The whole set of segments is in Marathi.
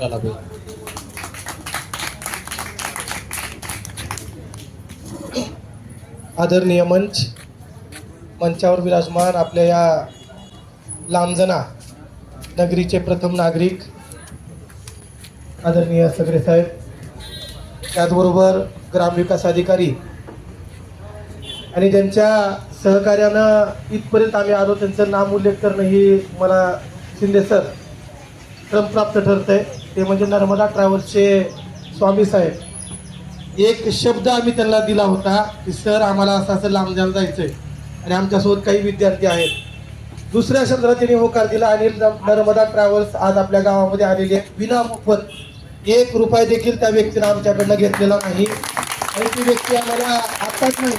करायला लागू आदरणीय मंच मंचावर विराजमान आपल्या या लांबजना नगरीचे प्रथम नागरिक आदरणीय सगळे साहेब त्याचबरोबर ग्रामविकास अधिकारी आणि ज्यांच्या सहकार्यानं इथपर्यंत आम्ही आलो त्यांचं नाम उल्लेख करणं ही मला शिंदे सर क्रमप्राप्त आहे ते म्हणजे नर्मदा ट्रॅव्हल्सचे स्वामी साहेब. एक शब्द आम्ही त्यांना दिला होता की सर आम्हाला असं असं लांब जायला आहे आणि आमच्यासोबत काही विद्यार्थी आहेत. दुसऱ्या शब्दाला त्यांनी होकार दिला आणि नर्मदा ट्रॅव्हल्स आज आपल्या गावामध्ये आलेली आहे विना मोफत एक रुपये देखील त्या व्यक्तीनं आमच्याकडनं घेतलेला नाही. आणि ती व्यक्ती आम्हाला आत्ताच नाही.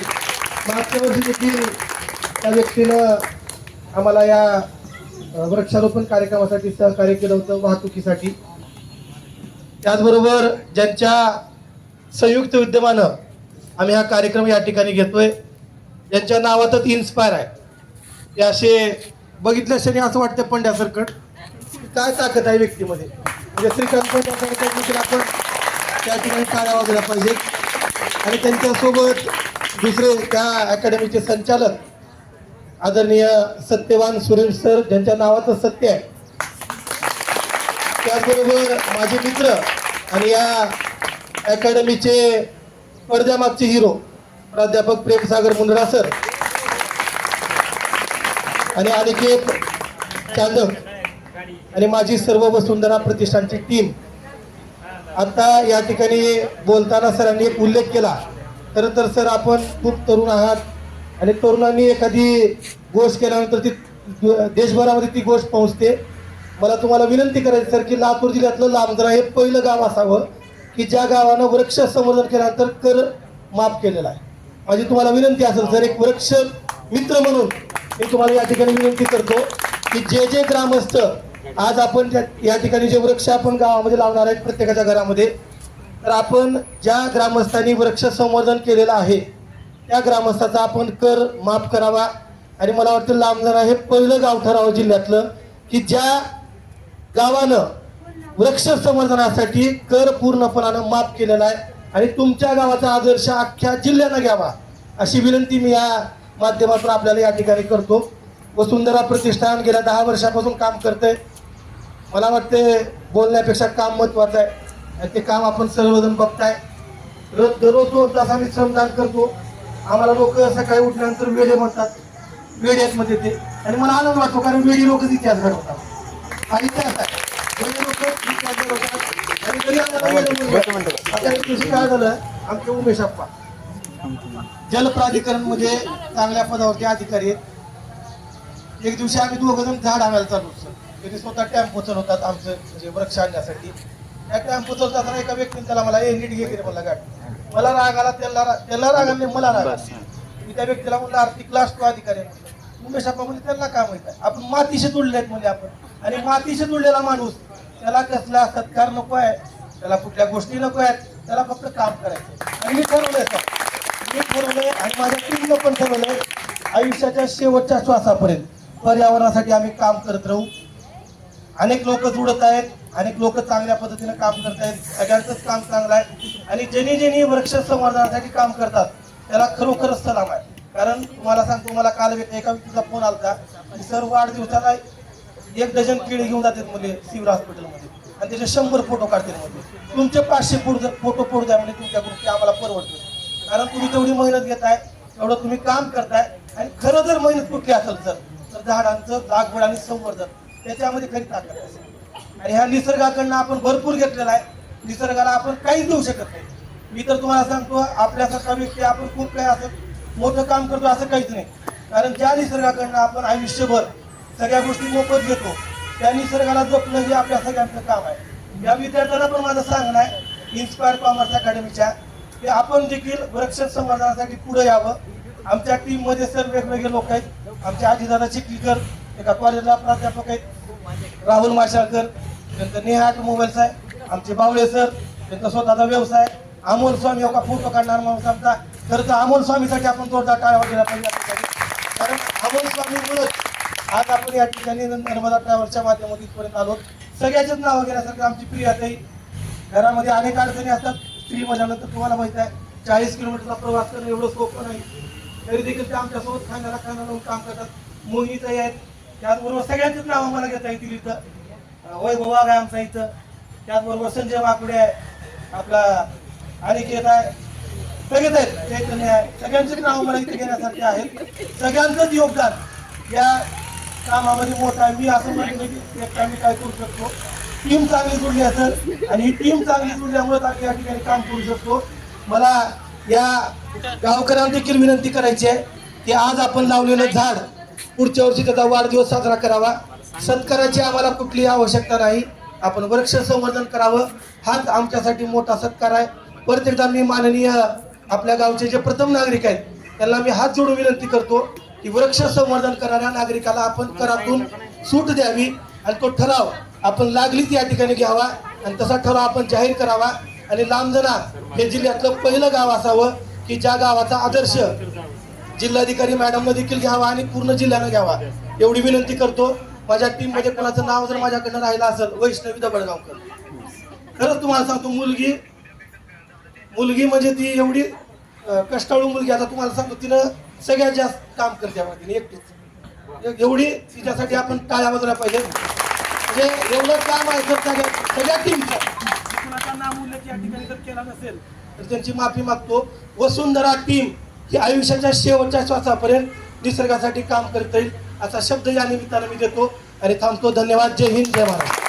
मागच्या वर्षी देखील त्या व्यक्तीनं आम्हाला या वृक्षारोपण कार्यक्रमासाठी सहकार्य केलं होतं वाहतुकीसाठी. त्याचबरोबर ज्यांच्या संयुक्त विद्यमानं आम्ही हा कार्यक्रम या ठिकाणी घेतोय ज्यांच्या नावातच इन्स्पायर आहे. ते असे बघितल्या असं वाटतं पंड्यासरकट काय ताकद आहे व्यक्तीमध्ये? म्हणजे श्रीकांत देखील आपण त्या ठिकाणी टाळ्या वाजवल्या पाहिजेत. आणि त्यांच्यासोबत दुसरे त्या अकॅडमीचे संचालक आदरणीय सत्यवान सुरेश सर ज्यांच्या नावाचं सत्य आहे. त्याचबरोबर माझे मित्र आणि या अकॅडमीचे पडद्यामागचे हिरो प्राध्यापक प्रेमसागर मुंदडा सर आणि अनिकेत चांदक आणि माझी सर्व वसुंधरा प्रतिष्ठानची टीम आता या ठिकाणी बोलताना सरांनी एक उल्लेख केला. खरं तर सर आपण खूप तरुण आहात आणि तरुणांनी एखादी गोष्ट केल्यानंतर ती देशभरामध्ये ती गोष्ट पोहोचते. मला तुम्हाला विनंती करायची सर की लातूर जिल्ह्यातलं लांजरा हे पहिलं गाव असावं की ज्या गावानं वृक्ष संवर्धन केल्यानंतर कर माफ केलेला आहे. माझी तुम्हाला विनंती असेल सर एक वृक्ष मित्र म्हणून मी तुम्हाला या ठिकाणी विनंती करतो की जे जे ग्रामस्थ आज आपण या ठिकाणी जे वृक्ष आपण गावामध्ये लावणार आहेत प्रत्येकाच्या घरामध्ये तर आपण ज्या ग्रामस्थांनी वृक्ष संवर्धन केलेलं आहे त्या ग्रामस्थाचा आपण कर माफ करावा. आणि मला वाटतं लांबणार हे पहिलं गाव ठरावं जिल्ह्यातलं की ज्या गावानं वृक्ष संवर्धनासाठी कर पूर्णपणानं माफ केलेला आहे आणि तुमच्या गावाचा आदर्श अख्ख्या जिल्ह्यानं घ्यावा अशी विनंती मी या माध्यमातून आपल्याला या ठिकाणी करतो. वसुंधरा प्रतिष्ठान गेल्या दहा वर्षापासून काम करते मला वाटते बोलण्यापेक्षा काम महत्वाचं आहे. आणि ते काम आपण सर्वजण बघताय. रोज दररोज दोन तास आम्ही श्रमदान करतो. आम्हाला लोक सकाळी उठल्यानंतर वेडे म्हणतात. वेड्यातमध्ये ते आणि मला आनंद वाटतो कारण वेडी लोकच इतिहास घडवतात आणि. आता काय झालं आमचे उमेश अप्पा जल प्राधिकरणमध्ये चांगल्या पदावरचे अधिकारी आहेत. एक दिवशी आम्ही दोघ जण झाड आणायला चालू होतो त्यांनी स्वतः टॅम्पो चालवतात आमचं म्हणजे वृक्ष आणण्यासाठी. त्या टॅम्पो चालवताना एका व्यक्तीने त्याला मला ए नीट घे की रे मला गाडी मला राग आला त्याला त्याला राग आला. मला राग. मी त्या व्यक्तीला म्हणलं आर्थिक क्लास टू अधिकारी आहे. म्हटलं उमेश म्हणजे त्यांना काय माहीत आहे? आपण मातीशी तुडले आहेत म्हणजे आपण. आणि मातीशी जुळलेला माणूस त्याला कसला सत्कार नको आहे त्याला कुठल्या गोष्टी नको आहेत त्याला फक्त काम करायचं आणि मी ठरवलंय सर मी ठरवलंय आणि माझ्या टीमनं पण ठरवलंय आयुष्याच्या शेवटच्या श्वासापर्यंत पर्यावरणासाठी आम्ही काम करत राहू. अनेक लोक जुडत आहेत अनेक लोक चांगल्या पद्धतीने काम करत आहेत सगळ्यांचंच काम चांगलं आहे. आणि ज्यांनी ज्यांनी वृक्ष संवर्धनासाठी काम करतात त्याला खरोखरच सलाम आहे. कारण तुम्हाला सांगतो मला काल एका व्यक्तीचा फोन आलता. की सर वाढदिवसाला एक डझन केळी घेऊन जातात मुले सिव्हिल हॉस्पिटलमध्ये. आणि त्याचे शंभर फोटो काढतील म्हणजे तुमचे पाचशे फोटो फोटो फोटो द्या म्हणजे तुमच्याकडून ते आम्हाला परवडते. कारण तुम्ही तेवढी मेहनत घेताय तेवढं तुम्ही काम करताय आणि खरं जर मेहनत कुठली असेल सर तर झाडांचं लागवड आणि संवर्धन त्याच्यामध्ये खरी ताकद असेल आणि ह्या निसर्गाकडनं आपण भरपूर घेतलेला आहे. निसर्गाला आपण काहीच देऊ शकत नाही. मी तर तुम्हाला सांगतो आपल्यासारखा व्यक्ती आपण खूप काही असं मोठं काम करतो असं काहीच नाही. कारण ज्या निसर्गाकडनं आपण आयुष्यभर सगळ्या गोष्टी मोफत घेतो त्या निसर्गाला जपणं हे आपल्या सगळ्यांचं काम आहे. या विद्यार्थ्यांना पण माझं सांगणं आहे इन्स्पायर कॉमर्स अकॅडमीच्या की आपण देखील वृक्ष संवर्धनासाठी पुढे यावं. आमच्या टीममध्ये सर वेगवेगळे लोक आहेत. आमचे आजीदादा चिखलीकर एका कॉलेजला प्राध्यापक आहेत. राहुल माशाळकर त्यांचं नेहा ऑटोमोबाईल्स आहे. आमचे बावळे सर त्यांचा स्वतःचा व्यवसाय अमोल स्वामी एका फोटो काढणार माणूस आमचा. खरं तर अमोल स्वामीसाठी आपण जोरदार टाळ्या वाजवल्या पाहिजे कारण अमोल स्वामीमुळेच आज आपण या ठिकाणी नर्मदा ट्रॅव्हल्सच्या माध्यमातून इथपर्यंत आलो. सगळ्याच्याच नावं घेण्यासारखं आमची प्रियाताई घरामध्ये अनेक अडचणी असतात. स्त्री म्हटल्यानंतर तुम्हाला माहीत आहे चाळीस किलोमीटरचा प्रवास करणं एवढं सोपं नाही. तरी देखील ते आमच्यासोबत खाण्याला खाण्याला काम करतात. मोहिनीताई आहेत. त्याचबरोबर सगळ्यांचीच नावं मला घेता येतील इथं. वैभव वाघ आहे आमचा इथं. त्याचबरोबर संजय माकुडे आहे. आपला अनिकेत आहे. सगळेच आहेत. चैतन्य आहे सगळ्यांचीच नावं मला इथे घेण्यासारखी आहेत. सगळ्यांचंच योगदान या कामामध्ये मोठं आहे. मी असं म्हणलं की एकटा मी काय करू शकतो? टीम चांगली जुळली असेल आणि ही टीम चांगली जुळल्यामुळे आम्ही या ठिकाणी काम करू शकतो. मला या गावकऱ्यांना देखील विनंती करायची आहे की आज आपण लावलेलं झाड पुढच्या वर्षी त्याचा वाढदिवस साजरा करावा. सत्काराची आम्हाला कुठलीही आवश्यकता नाही. आपण वृक्ष संवर्धन करावं. हाच आमच्यासाठी मोठा सत्कार आहे. परत एकदा मी माननीय आपल्या गावचे जे प्रथम नागरिक आहेत त्यांना मी हात जोडून विनंती करतो की वृक्ष संवर्धन करणाऱ्या नागरिकाला आपण करातून सूट द्यावी आणि तो ठराव आपण लागलीच या ठिकाणी घ्यावा आणि तसा ठराव आपण जाहीर करावा. आणि लांबजना हे जिल्ह्यातलं पहिलं गाव असावं की ज्या गावाचा आदर्श जिल्हाधिकारी मॅडमनं देखील घ्यावा आणि पूर्ण जिल्ह्यानं घ्यावा एवढी विनंती करतो. माझ्या टीममध्ये कोणाचं नाव जर माझ्याकडनं राहिलं असेल वैष्णवी दबडगावकर खरंच तुम्हाला सांगतो मुलगी मुलगी म्हणजे ती एवढी कष्टाळू मुलगी. आता तुम्हाला सांगतो तिनं सगळ्यात जास्त काम करते बघा तिने एकटीच. एवढी तिच्यासाठी आपण टाळ्या वाजवल्या पाहिजे म्हणजे एवढं काम आहे सगळ्या सगळ्या टीमचं कुणाचा नाम उल्लेख या ठिकाणी जर केला नसेल तर त्यांची माफी मागतो. वसुंधरा टीम ही आयुष्याच्या शेवटच्या श्वासापर्यंत निसर्गासाठी काम करता येईल असा शब्द या निमित्तानं मी देतो. आणि थांबतो. धन्यवाद. जय हिंद. जय महाराष्ट्र